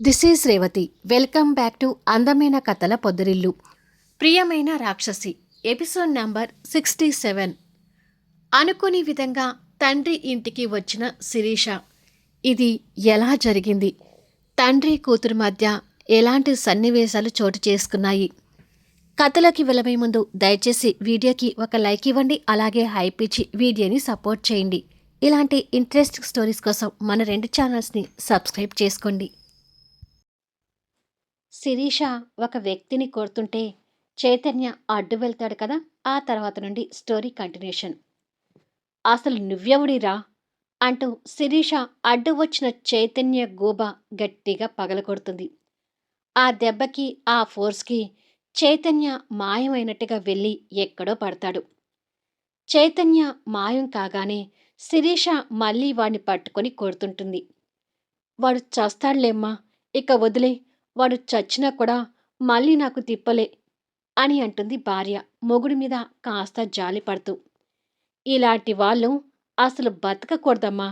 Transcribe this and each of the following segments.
This is Revathi welcome back to అందమైన కథల పొద్దురిల్లు ప్రియమైన రాక్షసి ఎపిసోడ్ నంబర్ సిక్స్టీ సెవెన్ అనుకుని విధంగా తండ్రి ఇంటికి వచ్చిన శిరీష ఇది ఎలా జరిగింది? తండ్రి కూతురు మధ్య ఎలాంటి సన్నివేశాలు చోటు చేసుకున్నాయి? కథలోకి వెళ్ళబోయే ముందు దయచేసి వీడియోకి ఒక లైక్ ఇవ్వండి అలాగే హైప్ ఇచ్చి వీడియోని సపోర్ట్ చేయండి. ఇలాంటి ఇంట్రెస్టింగ్ స్టోరీస్ కోసం మన రెండు ఛానల్స్ని సబ్స్క్రైబ్ చేసుకోండి. శిరీష ఒక వ్యక్తిని కోరుతుంటే చైతన్య అడ్డు వెళ్తాడు కదా ఆ తర్వాత నుండి స్టోరీ కంటిన్యూషన్. అసలు నువ్వెవడిరా? అంటూ శిరీష అడ్డు వచ్చిన చైతన్య గూబ గట్టిగా పగలగొడుతుంది ఆ దెబ్బకి ఆ ఫోర్స్కి చైతన్య మాయమైనట్టుగా వెళ్ళి ఎక్కడో పడతాడు. చైతన్య మాయం కాగానే శిరీష మళ్ళీ వాడిని పట్టుకొని కొడుతుంటుంది. వాడు చస్తాడులేమ్మా ఇక వదిలే వాడు చచ్చినా కూడా మళ్ళీ నాకు తిప్పలే అని అంటుంది భార్య మొగుడి మీద కాస్త జాలి పడుతూ. ఇలాంటి వాళ్ళు అసలు బతకకూడదమ్మా.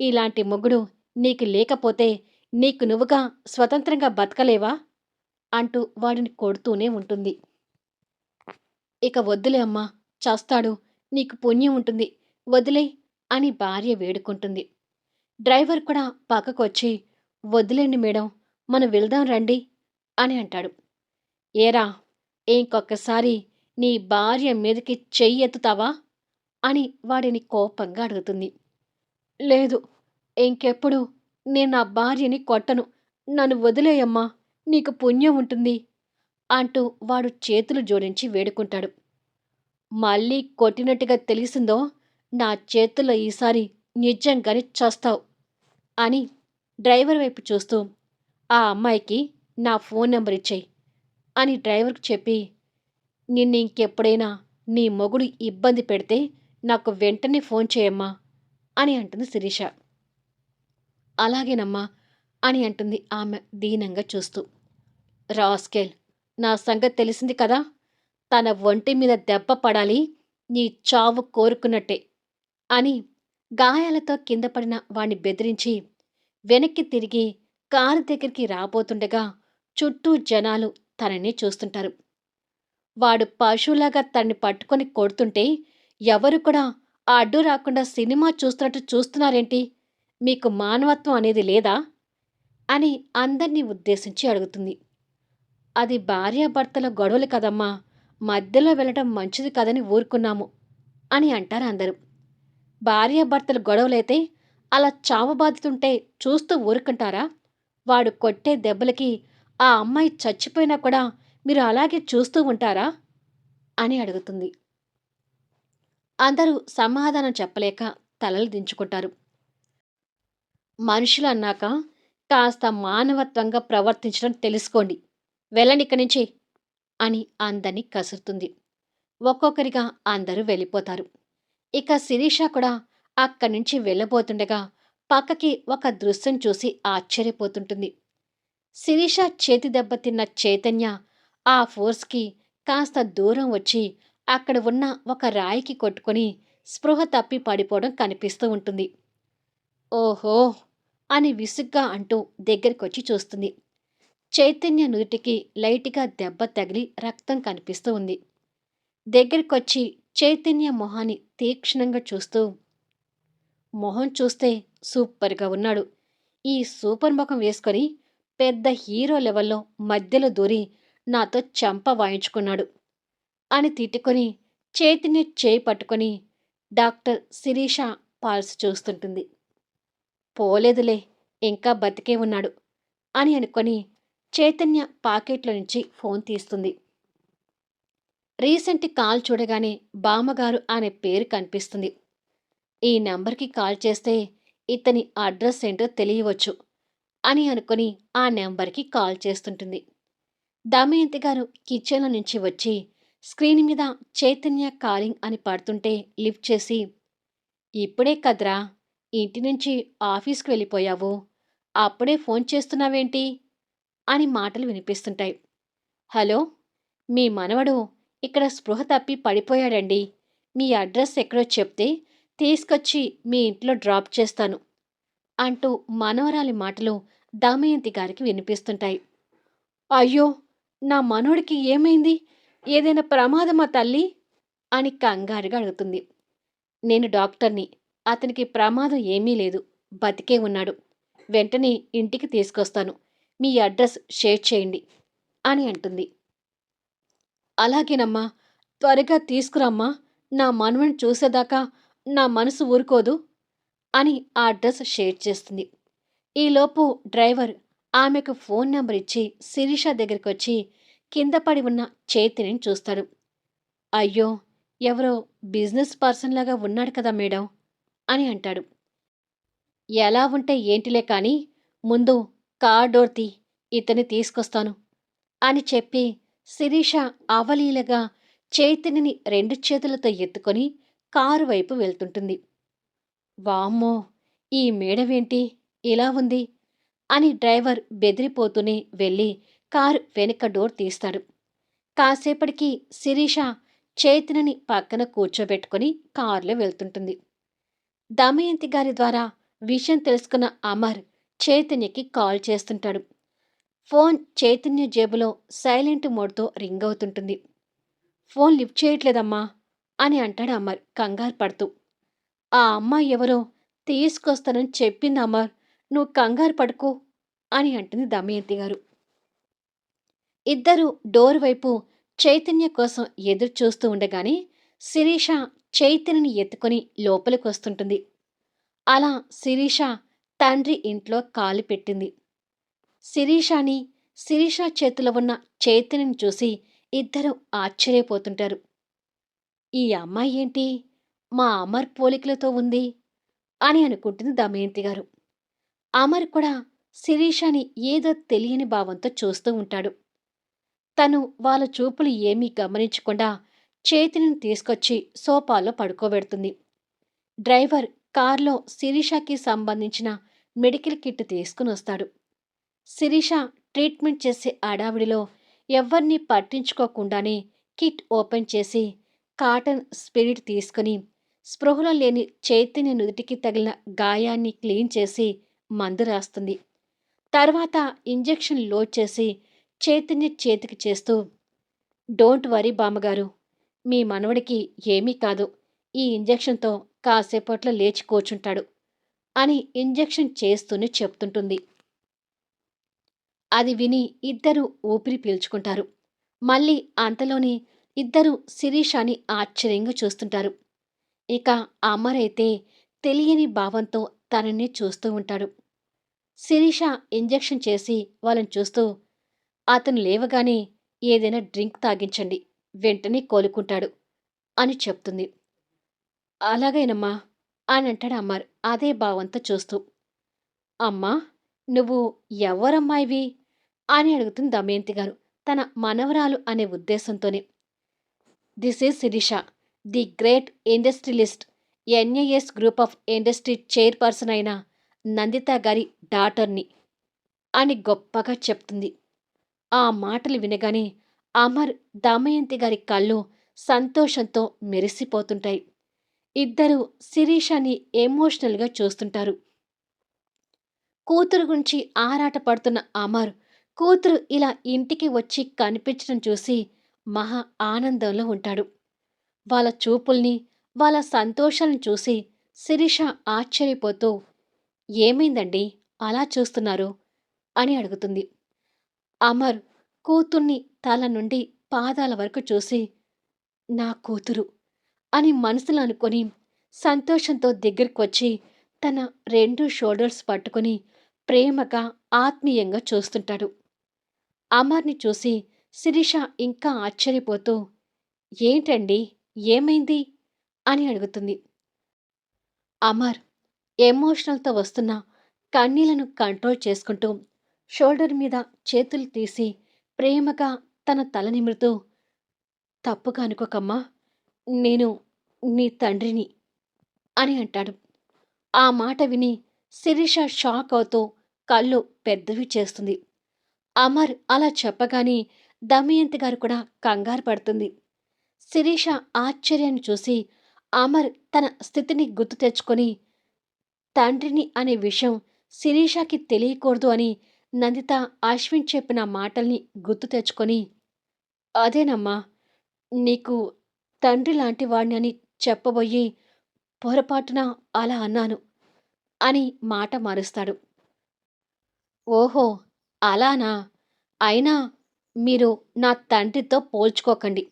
ఇలాంటి మొగుడు నీకు లేకపోతే నీకు నువ్వుగా స్వతంత్రంగా బతకలేవా? అంటూ వాడిని కొడుతూనే ఉంటుంది. ఇక వద్దులే అమ్మా చస్తాడు నీకు పుణ్యం ఉంటుంది వదిలే అని భార్య వేడుకుంటుంది. డ్రైవర్ కూడా పక్కకొచ్చి వదిలేండి మేడం మనం వెళ్దాం రండి అని అంటాడు. ఏరా ఇంకొకసారి నీ భార్య మీదకి చెయ్యి ఎత్తుతావా అని వాడిని కోపంగా అడుగుతుంది. లేదు ఇంకెప్పుడు నేను నా భార్యని కొట్టను. నన్ను వదిలేయమ్మా నీకు పుణ్యం ఉంటుంది అంటూ వాడు చేతులు జోడించి వేడుకుంటాడు. మళ్ళీ కొట్టినట్టుగా తెలిసిందో నా చేతుల్లో ఈసారి నిజంగానే చస్తావు అని డ్రైవర్ వైపు చూస్తూ ఆ అమ్మాయికి నా ఫోన్ నెంబర్ ఇచ్చేయి అని డ్రైవర్కి చెప్పి నిన్ను ఇంకెప్పుడైనా నీ మొగుడు ఇబ్బంది పెడితే నాకు వెంటనే ఫోన్ చేయమ్మా అని అంటుంది శిరీష. అలాగేనమ్మా అని అంటుంది ఆమె దీనంగా చూస్తూ. రాస్కెల్ నా సంగతి తెలిసింది కదా? తన ఒంటి మీద దెబ్బ పడాలి నీ చావు కోరుకున్నట్టే అని గాయాలతో కింద పడిన వాణ్ణి బెదిరించి వెనక్కి తిరిగి కారు దగ్గరికి రాబోతుండగా చుట్టూ జనాలు తనని చూస్తుంటారు. వాడు పశువులాగా తన్ని పట్టుకొని కొడుతుంటే ఎవరు కూడా ఆ అడ్డు రాకుండా సినిమా చూస్తున్నట్టు చూస్తున్నారేంటి? మీకు మానవత్వం అనేది లేదా? అని అందరినీ ఉద్దేశించి అడుగుతుంది. అది భార్యాభర్తల గొడవలు కదమ్మా మధ్యలో వెళ్ళటం మంచిది కదని ఊరుకున్నాము అని అంటారు అందరూ. భార్యాభర్తలు గొడవలైతే అలా చావబాదుతుంటే చూస్తూ ఊరుకుంటారా? వాడు కొట్టే దెబ్బలకి ఆ అమ్మాయి చచ్చిపోయినా కూడా మీరు అలాగే చూస్తూ ఉంటారా? అని అడుగుతుంది. అందరూ సమాధానం చెప్పలేక తలలు దించుకుంటారు. మనుషులు అన్నాక కాస్త మానవత్వంగా ప్రవర్తించడం తెలుసుకోండి. వెళ్ళండి ఇక్కడి నుంచి అని అందరినీ కసురుతుంది. ఒక్కొక్కరిగా అందరూ వెళ్ళిపోతారు. ఇక శిరీష కూడా అక్కడి నుంచి వెళ్ళబోతుండగా పక్కకి ఒక దృశ్యం చూసి ఆశ్చర్యపోతుంటుంది. శిరీష చేతి దెబ్బతిన్న చైతన్య ఆ ఫోర్స్కి కాస్త దూరం వచ్చి అక్కడ ఉన్న ఒక రాయికి కొట్టుకొని స్పృహ తప్పి పడిపోవడం కనిపిస్తూ ఉంటుంది. ఓహో! అని విసుగ్గా అంటూ దగ్గరికొచ్చి చూస్తుంది. చైతన్య నుదుటికి లైట్గా దెబ్బ తగిలి రక్తం కనిపిస్తూ ఉంది. దగ్గరికొచ్చి చైతన్య మొహాన్ని తీక్షణంగా చూస్తూ మొహం చూస్తే సూపర్గా ఉన్నాడు. ఈ సూపర్ ముఖం వేసుకొని పెద్ద హీరో లెవెల్లో మధ్యలో దూరి నాతో చంప వాయించుకున్నాడు అని తిట్టుకొని చేతిని చేయి పట్టుకొని డాక్టర్ శిరీష పాల్స్ చూస్తుంటుంది. పోలేదులే ఇంకా బతికే ఉన్నాడు అని అనుకొని చైతన్య పాకెట్లో నుంచి ఫోన్ తీస్తుంది. రీసెంట్ కాల్ చూడగానే బామ్మగారు అనే పేరు కనిపిస్తుంది. ఈ నెంబర్కి కాల్ చేస్తే ఇతని అడ్రస్ ఏంటో తెలియవచ్చు అని అనుకుని ఆ నెంబర్కి కాల్ చేస్తుంటుంది. దమయంతి గారు కిచెన్లో నుంచి వచ్చి స్క్రీన్ మీద చైతన్య కాలింగ్ అని పడుతుంటే లిఫ్ట్ చేసి ఇప్పుడే కదరా ఇంటి నుంచి ఆఫీస్కి వెళ్ళిపోయావు అప్పుడే ఫోన్ చేస్తున్నావేంటి? అని మాటలు వినిపిస్తుంటాయి. హలో మీ మనవడు ఇక్కడ స్పృహ తప్పి పడిపోయాడండి. మీ అడ్రస్ ఎక్కడో చెప్తే తీసుకొచ్చి మీ ఇంట్లో డ్రాప్ చేస్తాను అంటూ మనవరాలి మాటలు దమయంతి గారికి వినిపిస్తుంటాయి. అయ్యో నా మనోడికి ఏమైంది? ఏదైనా ప్రమాదమా తల్లి? అని కంగారుగా అడుగుతుంది. నేను డాక్టర్ని అతనికి ప్రమాదం ఏమీ లేదు బతికే ఉన్నాడు. వెంటనే ఇంటికి తీసుకొస్తాను మీ అడ్రస్ షేర్ చేయండి అని అంటుంది. అలాగేనమ్మా త్వరగా తీసుకురమ్మా నా మనవని చూసేదాకా నా మనసు ఊరుకోదు అని ఆ అడ్రస్ షేర్ చేస్తుంది. ఈలోపు డ్రైవర్ ఆమెకు ఫోన్ నెంబర్ ఇచ్చి శిరీష దగ్గరికి వచ్చి కింద పడి ఉన్న చేతిని చూస్తాడు. అయ్యో ఎవరో బిజినెస్ పర్సన్ లాగా ఉన్నాడు కదా మేడం అని అంటాడు. ఎలా ఉంటే ఏంటిలే కానీ ముందు కార్ డోర్ తీ ఇతని తీసుకొస్తాను అని చెప్పి శిరీష అవలీలగా చైతన్యని రెండు చేతులతో ఎత్తుకొని కారు వైపు వెళ్తుంటుంది. వామ్మో! ఈ మేడవేంటి ఇలా ఉంది? అని డ్రైవర్ బెదిరిపోతూనే వెళ్ళి కారు వెనుక డోర్ తీస్తాడు. కాసేపటికి శిరీష చైతన్యని పక్కన కూర్చోబెట్టుకుని కారులో వెళ్తుంటుంది. దమయంతి గారి ద్వారా విషయం తెలుసుకున్న అమర్ చైతన్యకి కాల్ చేస్తుంటాడు. ఫోన్ చైతన్య జేబులో సైలెంట్ మోడ్తో రింగ్ అవుతుంటుంది. ఫోన్ లిఫ్ట్ చేయట్లేదమ్మా! అని అంటాడు అమర్ కంగారు పడుతూ. ఆ అమ్మాయి ఎవరో? తీసుకొస్తానని చెప్పింది అమర్. నువ్వు కంగారు పడుకో అని అంటుంది దమయంతి గారు. ఇద్దరు డోర్ వైపు చైతన్య కోసం ఎదురు చూస్తూ ఉండగానే శిరీష చైతన్యని ఎత్తుకొని లోపలికి వస్తుంటుంది. అలా శిరీష తండ్రి ఇంట్లో కాలు పెట్టింది. శిరీషాని శిరీష చేతిలో ఉన్న చైతన్యని చూసి ఇద్దరు ఆశ్చర్యపోతుంటారు. ఈ అమ్మాయి ఏంటి? మా అమర్ పోలికలతో ఉంది అని అనుకుంటుంది దమయంతి గారు. అమర్ కూడా శిరీషని ఏదో తెలియని భావంతో చూస్తూ ఉంటాడు. తను వాళ్ళ చూపులు ఏమీ గమనించకుండా చేతిని తీసుకొచ్చి సోఫాలో పడుకోబెడుతుంది. డ్రైవర్ కార్లో శిరీషకి సంబంధించిన మెడికల్ కిట్ తీసుకుని వస్తాడు. శిరీష ట్రీట్మెంట్ చేసే అడావిడిలో ఎవరిని పట్టించుకోకుండానే కిట్ ఓపెన్ చేసి కాటన్ స్పిరిట్ తీసుకుని స్పృహలో లేని చైతన్య నుదుటికి తగిలిన గాయాన్ని క్లీన్ చేసి మందు రాస్తుంది. తర్వాత ఇంజెక్షన్ లోడ్ చేసి చైతన్య చేతికి చేస్తూ డోంట్ వరీ బామ్మగారు మీ మనవడికి ఏమీ కాదు. ఈ ఇంజెక్షన్తో కాసేపట్లో లేచి కూర్చుంటాడు అని ఇంజెక్షన్ చేస్తూనే చెప్తుంటుంది. అది విని ఇద్దరు ఊపిరి పీల్చుకుంటారు. మళ్ళీ అంతలోనే ఇద్దరు శిరీషాని ఆశ్చర్యంగా చూస్తుంటారు. ఇక అమరైతే తెలియని భావంతో తనని చూస్తూ ఉంటాడు. శిరీష ఇంజెక్షన్ చేసి వాళ్ళని చూస్తూ అతను లేవగానే ఏదైనా డ్రింక్ తాగించండి వెంటనే కోలుకుంటాడు అని చెప్తుంది. అలాగేనమ్మా అని అంటాడు అమ్మారు అదే భావంతో చూస్తూ. అమ్మా నువ్వు ఎవరమ్మాయివి? అని అడుగుతుంది దమయంతి గారు తన మనవరాలు అనే ఉద్దేశంతోనే. This is Sirisha the great industrialist NAS group of industry chairperson అయిన నందిత గారి డాటర్ని అని గొప్పగా చెప్తుంది. ఆ మాటలు వినగానే అమర్ దమయంతి గారి కళ్ళు సంతోషంతో మెరిసిపోతుంటాయి. ఇద్దరు శిరీషాని ఎమోషనల్గా చూస్తుంటారు. కూతురు గురించి ఆరాట పడుతున్న అమర్ కూతురు ఇలా ఇంటికి వచ్చి కనిపించడం చూసి మహా ఆనందంలో ఉంటాడు. వాళ్ళ చూపుల్ని వాళ్ళ సంతోషాలను చూసి శిరీష ఆశ్చర్యపోతూ ఏమైందండి? అలా చూస్తున్నారు? అని అడుగుతుంది. అమర్ కూతుర్ని తల నుండి పాదాల వరకు చూసి నా కూతురు అని మనసులో అనుకొని సంతోషంతో దగ్గరికి వచ్చి తన రెండు షోల్డర్స్ పట్టుకొని ప్రేమగా ఆత్మీయంగా చూస్తుంటాడు. అమర్ని చూసి శిరీష ఇంకా ఆశ్చర్యపోతూ ఏంటండి? ఏమైంది? అని అడుగుతుంది. అమర్ ఎమోషనల్తో వస్తున్న కన్నీళ్ళను కంట్రోల్ చేసుకుంటూ షోల్డర్ మీద చేతులు తీసి ప్రేమగా తన తల నిమురుతూ తప్పుగా అనుకోకమ్మా నేను నీ తండ్రిని అని అంటాడు. ఆ మాట విని శిరీష షాక్ అవుతూ కళ్ళు పెద్దవి చేస్తుంది. అమర్ అలా చెప్పగానే దమయంతి గారు కూడా కంగారు పడుతుంది. శిరీష ఆశ్చర్యాన్ని చూసి అమర్ తన స్థితిని గుర్తు తెచ్చుకొని తండ్రిని అనే విషయం శిరీషకి తెలియకూడదు అని నందిత అశ్విన్ చెప్పిన మాటల్ని గుర్తు తెచ్చుకొని అదేనమ్మా నీకు తండ్రి లాంటి వాడిని అని చెప్పబోయి పొరపాటున అలా అన్నాను అని మాట మారుస్తాడు. ఓహో అలానా? అయినా మీరు నా తండ్రితో పోల్చుకోకండి.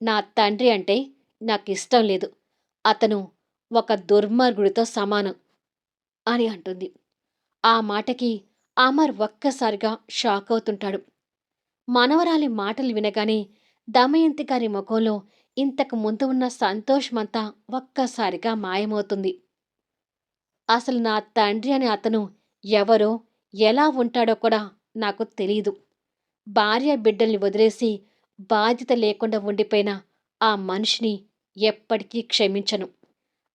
నా తండ్రి అంటే నాకు ఇష్టం లేదు. అతను ఒక దుర్మార్గుడితో సమానం అని అంటుంది. ఆ మాటకి అమర్ ఒక్కసారిగా షాక్ అవుతుంటాడు. మనవరాలి మాటలు వినగానే దమయంతి గారి ముఖంలో ఇంతకు ముందు ఉన్న సంతోషమంతా ఒక్కసారిగా మాయమవుతుంది. అసలు నా తండ్రి అని అతను ఎవరో ఎలా ఉంటాడో కూడా నాకు తెలియదు భార్య బిడ్డల్ని వదిలేసి బాధ్యత లేకుండా ఉండిపోయిన ఆ మనిషిని ఎప్పటికీ క్షమించను.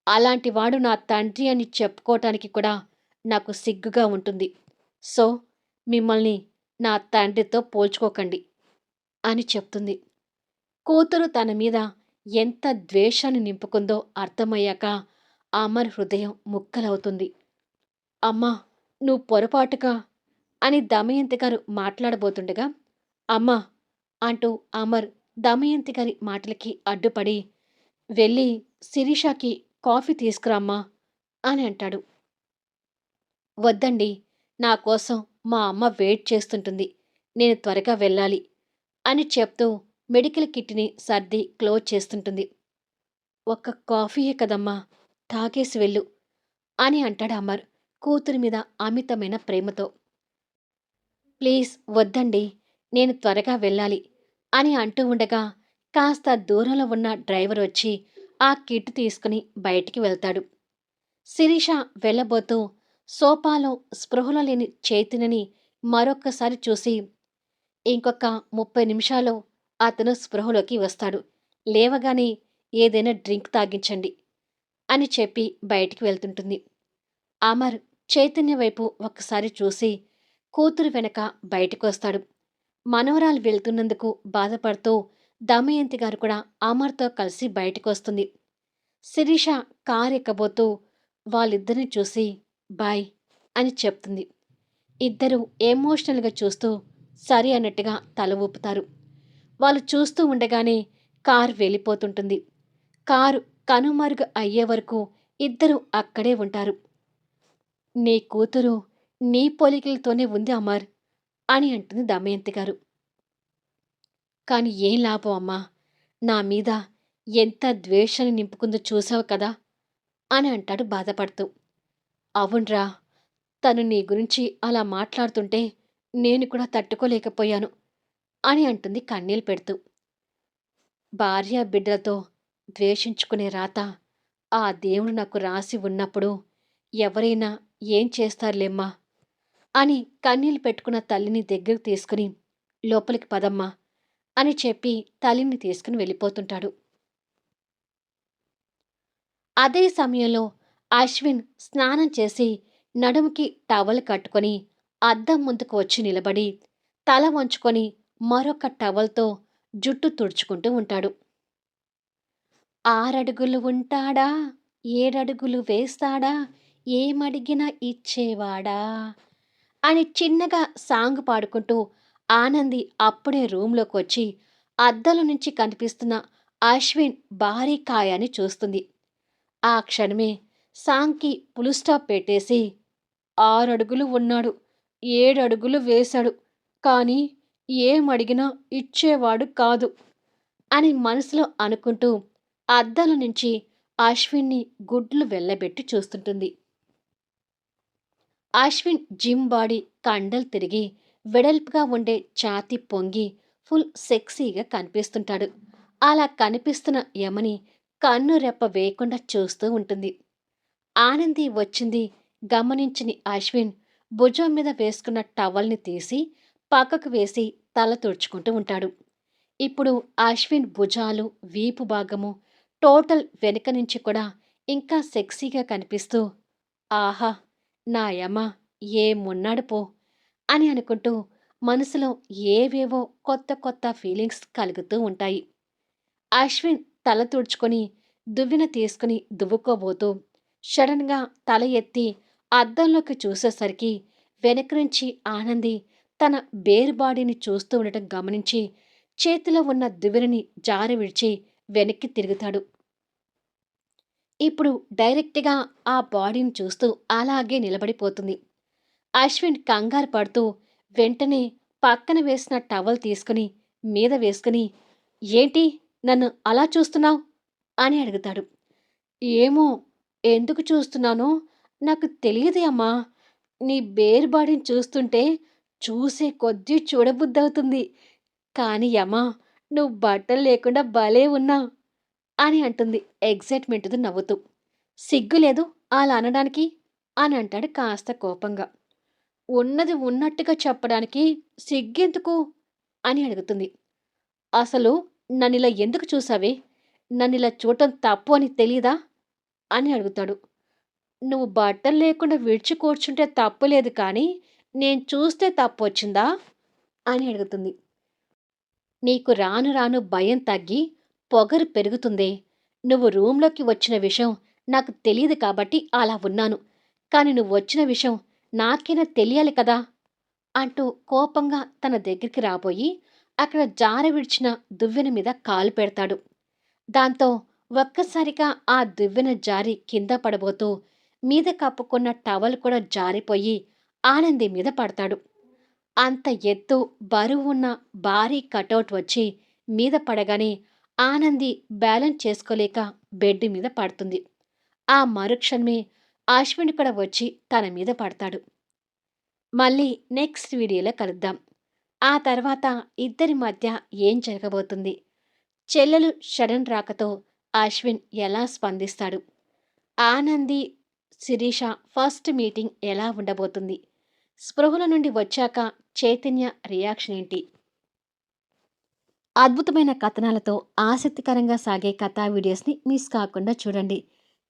అలాంటి వాడు నా తండ్రి అని చెప్పుకోవటానికి కూడా నాకు సిగ్గుగా ఉంటుంది. సో మిమ్మల్ని నా తండ్రితో పోల్చుకోకండి అని చెప్తుంది. కూతురు తన మీద ఎంత ద్వేషాన్ని నింపుకుందో అర్థమయ్యాక అమర్ హృదయం ముక్కలవుతుంది. అమ్మా నువ్వు పొరపాటుగా అని దమయంతి గారు మాట్లాడబోతుండగా అమ్మా! అంటూ అమర్ దమయంతి గారి మాటలకి అడ్డుపడి వెళ్ళి శిరీషాకి కాఫీ తీసుకురామ్మా అని అంటాడు. వద్దండి నా కోసం మా అమ్మ వెయిట్ చేస్తుంటుంది నేను త్వరగా వెళ్ళాలి అని చెప్తూ మెడికల్ కిట్ని సర్ది క్లోజ్ చేస్తుంటుంది. ఒక్క కాఫీయే కదమ్మా తాగేసి వెళ్ళు అని అంటాడు అమర్ కూతురి మీద అమితమైన ప్రేమతో. ప్లీజ్ వద్దండి నేను త్వరగా వెళ్ళాలి అని అంటూ ఉండగా కాస్త దూరంలో ఉన్న డ్రైవర్ వచ్చి ఆ కిట్ తీసుకుని బయటికి వెళ్తాడు. శిరీష వెళ్ళబోతూ సోఫాలో స్పృహలో లేని చైతన్యని మరొక్కసారి చూసి ఇంకొక ముప్పై నిమిషాలు అతను స్పృహలోకి వస్తాడు. లేవగానే ఏదైనా డ్రింక్ తాగించండి అని చెప్పి బయటికి వెళ్తుంటుంది. అమర్ చైతన్య వైపు ఒక్కసారి చూసి కూతురు వెనక బయటకు వస్తాడు. మనవరాలు వెళ్తున్నందుకు బాధపడుతూ దమయంతి గారు కూడా అమర్తో కలిసి బయటకు వస్తుంది శిరీష కారు ఎక్కబోతూ వాళ్ళిద్దరిని చూసి బాయ్ అని చెప్తుంది. ఇద్దరు ఎమోషనల్గా చూస్తూ సరి అన్నట్టుగా తల ఊపుతారు. వాళ్ళు చూస్తూ ఉండగానే కారు వెళ్ళిపోతుంటుంది. కారు కనుమరుగు అయ్యే వరకు ఇద్దరు అక్కడే ఉంటారు. నీ కూతురు నీ పోలికలతోనే ఉంది అమర్. అని అంటుంది దమయంతి గారు. కాని ఏం లాభం అమ్మా నా మీద ఎంత ద్వేషాన్ని నింపుకుందో చూసావు కదా అని అంటాడు బాధపడుతూ. అవునరా తను నీ గురించి అలా మాట్లాడుతుంటే నేను కూడా తట్టుకోలేకపోయాను అని అంటుంది కన్నీళ్ళు పెడుతూ. భార్య బిడ్డలతో ద్వేషించుకునే రాత ఆ దేవుడు నాకు రాసి ఉన్నప్పుడు ఎవరైనా ఏం చేస్తారులేమ్మా? అని కన్నీళ్ళు పెట్టుకున్న తల్లిని దగ్గరకు తీసుకుని లోపలికి పదమ్మా అని చెప్పి తల్లిని తీసుకుని వెళ్ళిపోతుంటాడు. అదే సమయంలో అశ్విన్ స్నానం చేసి నడుముకి టవల్ కట్టుకొని అద్దం ముందుకు వచ్చి నిలబడి తల వంచుకొని మరొక టవల్తో జుట్టు తుడుచుకుంటూ ఉంటాడు. ఆరడుగులు ఉంటాడా? ఏడడుగులు వేస్తాడా? ఏమడిగినా ఇచ్చేవాడా? అని చిన్నగా సాంగ్ పాడుకుంటూ ఆనంది అప్పుడే రూంలోకి వచ్చి అద్దల నుంచి కనిపిస్తున్న అశ్విన్ భారీ కాయాన్ని చూస్తుంది. ఆ క్షణమే సాంగ్కి పులుస్టాప్ పెట్టేసి ఆరడుగులు ఉన్నాడు ఏడడుగులు వేశాడు కానీ ఏమడిగినా ఇచ్చేవాడు కాదు అని మనసులో అనుకుంటూ అద్దాల నుంచి అశ్విన్ని గుడ్లు వెళ్ళబెట్టి చూస్తుంటుంది. అశ్విన్ జిమ్ బాడీ కండలు తిరిగి వెడల్పుగా ఉండే ఛాతి పొంగి ఫుల్ సెక్సీగా కనిపిస్తుంటాడు. అలా కనిపిస్తున్న యమని కన్ను రెప్ప వేయకుండా చూస్తూ ఉంటుంది. ఆనంది వచ్చింది. గమనించని అశ్విన్ భుజం మీద వేసుకున్న టవల్ని తీసి పక్కకు వేసి తల తుడుచుకుంటూ ఉంటాడు. ఇప్పుడు అశ్విన్ భుజాలు వీపు భాగము టోటల్ వెనుక నుంచి కూడా ఇంకా సెక్సీగా కనిపిస్తూ ఆహా! నా యమ ఏమున్నాడు పో అని అనుకుంటూ మనసులో ఏవేవో కొత్త కొత్త ఫీలింగ్స్ కలుగుతూ ఉంటాయి. అశ్విన్ తల తుడుచుకొని దువ్విన తీసుకుని దువ్వుకోబోతూ సడన్గా తల ఎత్తి అద్దంలోకి చూసేసరికి వెనక నుంచి ఆనంది తన బేర్ బాడీని చూస్తూ ఉండటం గమనించి చేతిలో ఉన్న దువ్వెనని జారి విడిచి వెనక్కి తిరుగుతాడు. ఇప్పుడు డైరెక్ట్గా ఆ బాడీని చూస్తూ అలాగే నిలబడిపోతుంది. అశ్విన్ కంగారు పడుతూ వెంటనే పక్కన వేసిన టవల్ తీసుకుని మీద వేసుకుని ఏంటి? నన్ను అలా చూస్తున్నావు? అని అడుగుతాడు. ఏమో ఎందుకు చూస్తున్నానో నాకు తెలియదే అమ్మా. నీ బేర్ బాడీని చూస్తుంటే చూసే కొద్దీ చూడబుద్ధవుతుంది. కానీ అమ్మా నువ్వు బట్టలు లేకుండా భలే ఉన్నావు. అని అంటుంది. ఎగ్జైట్మెంట్తో నవ్వుతూ. సిగ్గు లేదు అలా అనడానికి అని అంటాడు కాస్త కోపంగా. ఉన్నది ఉన్నట్టుగా చెప్పడానికి సిగ్గెందుకు అని అడుగుతుంది. అసలు నన్ను ఇలా ఎందుకు చూసావే? ఇలా చూడటం తప్పు అని తెలీదా? అని అడుగుతాడు. నువ్వు బట్టలు లేకుండా విడిచి కూర్చుంటే తప్పు లేదు కానీ నేను చూస్తే తప్పు వచ్చిందా? అని అడుగుతుంది. నీకు రాను రాను భయం తగ్గి పొగరు పెరుగుతుందే. నువ్వు రూంలోకి వచ్చిన విషయం నాకు తెలియదు కాబట్టి అలా ఉన్నాను. కానీ నువ్వు వచ్చిన విషయం నాకైనా తెలియాలి కదా? అంటూ కోపంగా తన దగ్గరికి రాబోయి అక్కడ జార విడిచిన దువ్వెన మీద కాలు పెడతాడు. దాంతో ఒక్కసారిగా ఆ దువ్వెన జారి కింద పడబోతూ మీద కప్పుకున్న టవల్ కూడా జారిపోయి ఆనంది మీద పడతాడు. అంత ఎత్తు బరువు ఉన్న భారీ కటౌట్ వచ్చి మీద పడగానే ఆనంది బ్యాలెన్స్ చేసుకోలేక బెడ్ మీద పడుతుంది. ఆ మరుక్షణమే అశ్విన్ కూడా వచ్చి తన మీద పడతాడు. మళ్ళీ నెక్స్ట్ వీడియోలో కలుద్దాం. ఆ తర్వాత ఇద్దరి మధ్య ఏం జరగబోతుంది? చెల్లెలు షడన్ రాకతో అశ్విన్ ఎలా స్పందిస్తాడు? ఆనంది శిరీష ఫస్ట్ మీటింగ్ ఎలా ఉండబోతుంది? స్పృహల నుండి వచ్చాక చైతన్య రియాక్షన్ ఏంటి? అద్భుతమైన కథనాలతో ఆసక్తికరంగా సాగే కథా వీడియోస్ని మిస్ కాకుండా చూడండి.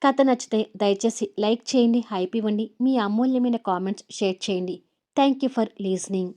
కథ నచ్చితే దయచేసి లైక్ చేయండి హైప్ ఇవ్వండి మీ అమూల్యమైన కామెంట్స్ షేర్ చేయండి. Thank you for listening.